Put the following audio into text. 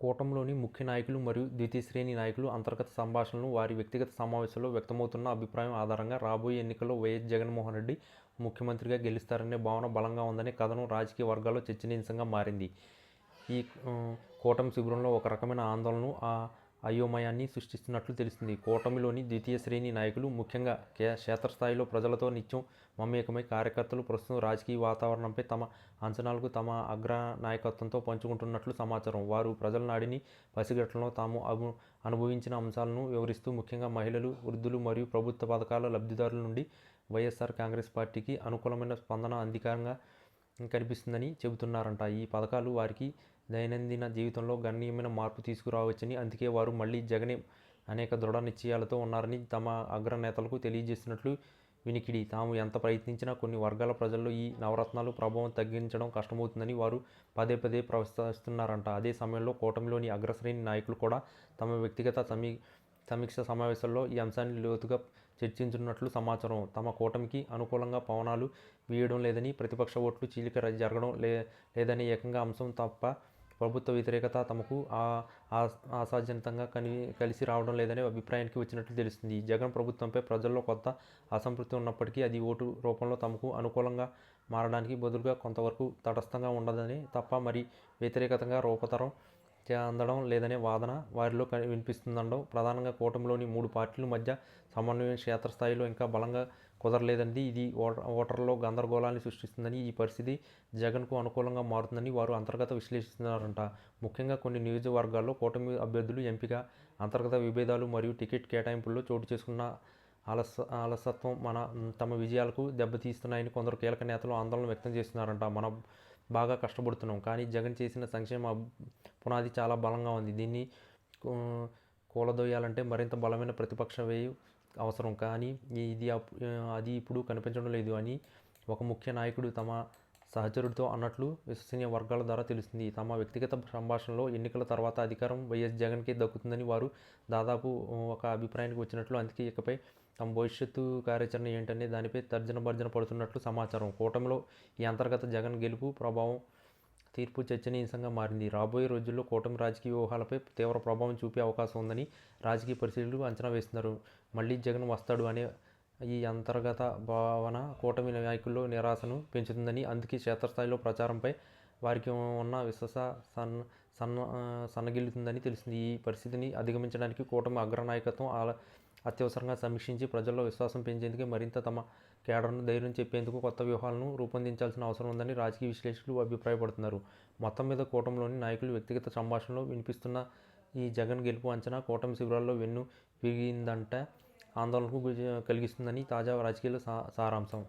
కూటమిలోని ముఖ్య నాయకులు మరియు ద్వితీయ శ్రేణి నాయకులు అంతర్గత సంభాషణలు, వారి వ్యక్తిగత సమావేశంలో వ్యక్తమవుతున్న అభిప్రాయం ఆధారంగా రాబోయే ఎన్నికల్లో వైఎస్ జగన్మోహన్ రెడ్డి ముఖ్యమంత్రిగా గెలుస్తారనే భావన బలంగా ఉందనే కథనం రాజకీయ వర్గాల్లో చర్చనీయాంశంగా మారింది. ఈ కూటమి శిబిరంలో ఒక రకమైన ఆందోళనను, అయోమయాన్ని సృష్టిస్తున్నట్లు తెలిసింది కూటమిలోని ద్వితీయ శ్రేణి నాయకులు, ముఖ్యంగా క్షేత్రస్థాయిలో ప్రజలతో నిత్యం మమేకమై కార్యకర్తలు ప్రస్తుతం రాజకీయ వాతావరణంపై తమ అంచనాలకు తమ అగ్ర నాయకత్వంతో పంచుకుంటున్నట్లు సమాచారం. వారు ప్రజల నాడిని పసిగట్టడంలో తాము అను అనుభవించిన అంశాలను వివరిస్తూ ముఖ్యంగా మహిళలు, వృద్ధులు మరియు ప్రభుత్వ పథకాల లబ్ధిదారుల నుండి వైఎస్ఆర్ కాంగ్రెస్ పార్టీకి అనుకూలమైన స్పందన అధికారంగా కనిపిస్తుందని చెబుతున్నారంట ఈ పథకాలు వారికి దైనందిన జీవితంలో గణనీయమైన మార్పు తీసుకురావచ్చని, అందుకే వారు మళ్ళీ జగనే అనేక దృఢ నిశ్చయాలతో ఉన్నారని తమ అగ్రనేతలకు తెలియజేస్తున్నట్లు వినికిడి. తాము ఎంత ప్రయత్నించినా కొన్ని వర్గాల ప్రజల్లో ఈ నవరత్నాలు ప్రభావం తగ్గించడం కష్టమవుతుందని వారు పదే పదే ప్రస్తావిస్తున్నారట. అదే సమయంలో కూటమిలోని అగ్రశ్రేణి నాయకులు కూడా తమ వ్యక్తిగత సమీ సమీక్ష సమావేశాల్లో ఈ అంశాన్ని లోతుగా చర్చించున్నట్లు సమాచారం. తమ కూటమికి అనుకూలంగా పవనాలు వీయడం లేదని, ప్రతిపక్ష ఓట్లు చీలిక జరగడం లేదనే ఏకంగా అంశం తప్ప ప్రభుత్వ వ్యతిరేకత తమకు ఆశాజనకంగా కలిసి రావడం లేదనే అభిప్రాయానికి వచ్చినట్లు తెలుస్తుంది. జగన్ ప్రభుత్వంపై ప్రజల్లో కొత్త అసంతృప్తి ఉన్నప్పటికీ అది ఓటు రూపంలో తమకు అనుకూలంగా మారడానికి బదులుగా కొంతవరకు తటస్థంగా ఉండదని తప్ప మరి వ్యతిరేకతంగా రూపతరం అందడం లేదనే వాదన వారిలో వినిపిస్తుండడం ప్రధానంగా కూటమిలోని మూడు పార్టీల మధ్య సమన్వయం క్షేత్రస్థాయిలో ఇంకా బలంగా కుదరలేదండి. ఇది ఓటర్లో గందరగోళాన్ని సృష్టిస్తుందని, ఈ పరిస్థితి జగన్కు అనుకూలంగా మారుతుందని వారు అంతర్గత విశ్లేషిస్తున్నారంట. ముఖ్యంగా కొన్ని నియోజకవర్గాల్లో కూటమి అభ్యర్థులు ఎంపిక, అంతర్గత విభేదాలు మరియు టికెట్ కేటాయింపుల్లో చోటు చేసుకున్న అలస అలసత్వం మన తమ విజయాలకు దెబ్బతీస్తున్నాయని కొందరు కీలక నేతలు ఆందోళన వ్యక్తం చేస్తున్నారంట. మన బాగా కష్టపడుతున్నాం. కానీ జగన్ చేసిన సంక్షేమ పునాది చాలా బలంగా ఉంది. దీన్ని కూలదోయాలంటే మరింత బలమైన ప్రతిపక్ష వేవ్ అవసరం. కానీ ఇది అది ఇప్పుడు కనిపించడం లేదు అని ఒక ముఖ్య నాయకుడు తమ సహచరుడితో అన్నట్లు విశ్వసనీయ వర్గాల ద్వారా తెలుస్తుంది తమ వ్యక్తిగత సంభాషణలో ఎన్నికల తర్వాత అధికారం వైఎస్ జగన్కే దక్కుతుందని వారు దాదాపు ఒక అభిప్రాయానికి వచ్చినట్లు, అందుకే ఇకపై తమ భవిష్యత్తు కార్యాచరణ ఏంటనే దానిపై తర్జన భర్జన పడుతున్నట్లు సమాచారం. కూటమిలో ఈ అంతర్గత జగన్ గెలుపు ప్రభావం తీర్పు చర్చనీయాంశంగా మారింది. రాబోయే రోజుల్లో కూటమి రాజకీయ వ్యూహాలపై తీవ్ర ప్రభావం చూపే అవకాశం ఉందని రాజకీయ పరిశీలకులు అంచనా వేస్తున్నారు. మళ్ళీ జగన్ వస్తాడు అనే ఈ అంతర్గత భావన కూటమి నాయకుల్లో నిరాశను పెంచుతుందని, అందుకే క్షేత్రస్థాయిలో ప్రచారంపై వారికి ఉన్న విశ్వాసం సన్నగిల్లుతుందని తెలిసింది ఈ పరిస్థితిని అధిగమించడానికి కూటమి అగ్రనాయకత్వం అత్యవసరంగా సమీక్షించి ప్రజల్లో విశ్వాసం పెంచేందుకు, మరింత తమ కేడర్ను ధైర్యం చెప్పేందుకు కొత్త వ్యూహాలను రూపొందించాల్సిన అవసరం ఉందని రాజకీయ విశ్లేషకులు అభిప్రాయపడుతున్నారు. మొత్తం మీద కూటమిలోని నాయకులు వ్యక్తిగత సంభాషణలో వినిపిస్తున్న ఈ జగన్ గెలుపు అంచనా కూటమి శిబిరాల్లో వెన్ను విరిగిందంటే ఆందోళనకు కలిగిస్తుందని తాజా రాజకీయాల సారాంశం.